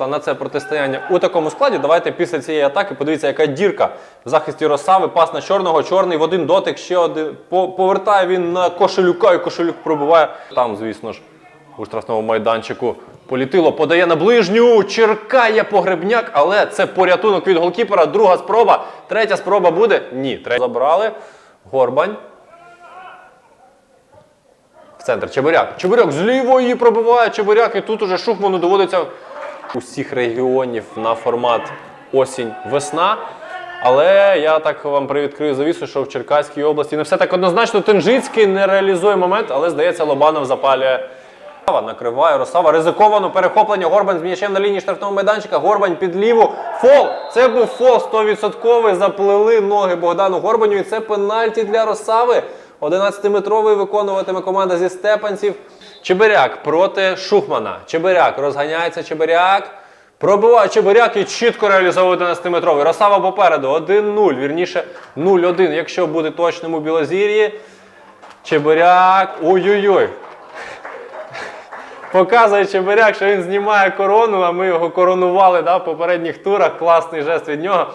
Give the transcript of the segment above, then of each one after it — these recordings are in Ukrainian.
вийшла на це протистояння у такому складі. Давайте після цієї атаки подивіться, яка дірка в захисті Росави. Пас на чорного, чорний в один дотик, ще один. Повертає він на кошелюка, і кошелюк пробиває. Там, звісно ж, у штрафному майданчику політило, подає на ближню, черкає погребняк, але це порятунок від голкіпера. Друга спроба. Третя спроба буде? Ні. Третя забрали. Горбань. В центр Чебиряк. Чебиряк з лівої пробиває Чебиряк, і тут уже Шухману доводиться усіх регіонів на формат осінь-весна. Але я так вам привідкрию завісу, що в Черкаській області не все так однозначно. Тенжицький не реалізує момент, але здається, Лобанов запалює. Накриває Росава. Ризиковано перехоплення. Горбань з м'ячем на лінії штрафного майданчика. Горбань під ліву. Фол. Це був фол 100%. Заплели ноги Богдану Горбаню. І це пенальті для Росави. 11-метровий виконуватиме команда зі Степанців. Чебиряк проти Шухмана. Чебиряк розганяється. Чебиряк. Пробиває Чебиряк і чітко реалізовує 11-метровий. Росава попереду. 1-0. Вірніше 0-1, якщо буде точним у Білозір'ї. Чебиряк. Ой-ой-ой. Показує Чебиряк, що він знімає корону, а ми його коронували да, в попередніх турах. Класний жест від нього.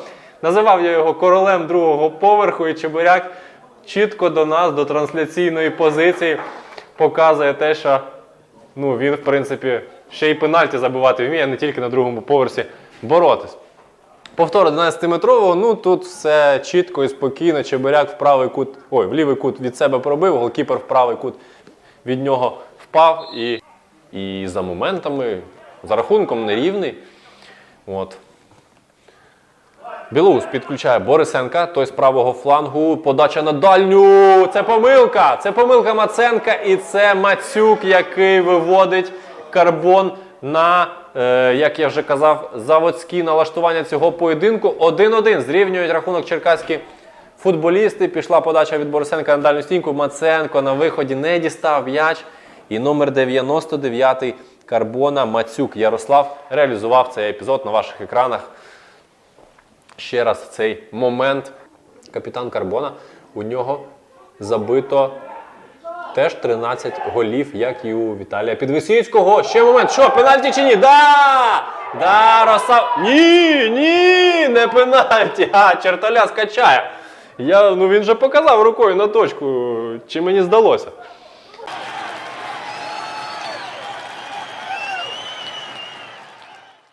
Називав я його королем другого поверху, і Чебиряк чітко до нас, до трансляційної позиції, показує те, що ну, він, в принципі, ще й пенальті забивати вміє, а не тільки на другому поверсі боротись. Повтор 11-метрового, ну тут все чітко і спокійно. Чебиряк в правий кут, ой, в лівий кут від себе пробив, голкіпер в правий кут від нього впав і, і за моментами, за рахунком нерівний. От. Білоус підключає Борисенка, той з правого флангу. Подача на дальню. Це помилка. Це помилка Маценка. І це Мацюк, який виводить карбон на, е, як я вже казав, заводські налаштування цього поєдинку. 1-1. Зрівнюють рахунок черкаські футболісти. Пішла подача від Борисенка на дальню стінку. Маценко на виході не дістав м'яч. І номер 99 Карбона Мацюк Ярослав реалізував цей епізод на ваших екранах ще раз цей момент. Капітан Карбона. У нього забито теж 13 голів, як і у Віталія Підвисіцького. Ще момент. Що, пенальті чи ні? Да! Да, Росав. Ні, ні, не пенальті. А, Чертоля скачає. Я, ну він же показав рукою на точку, чи мені здалося.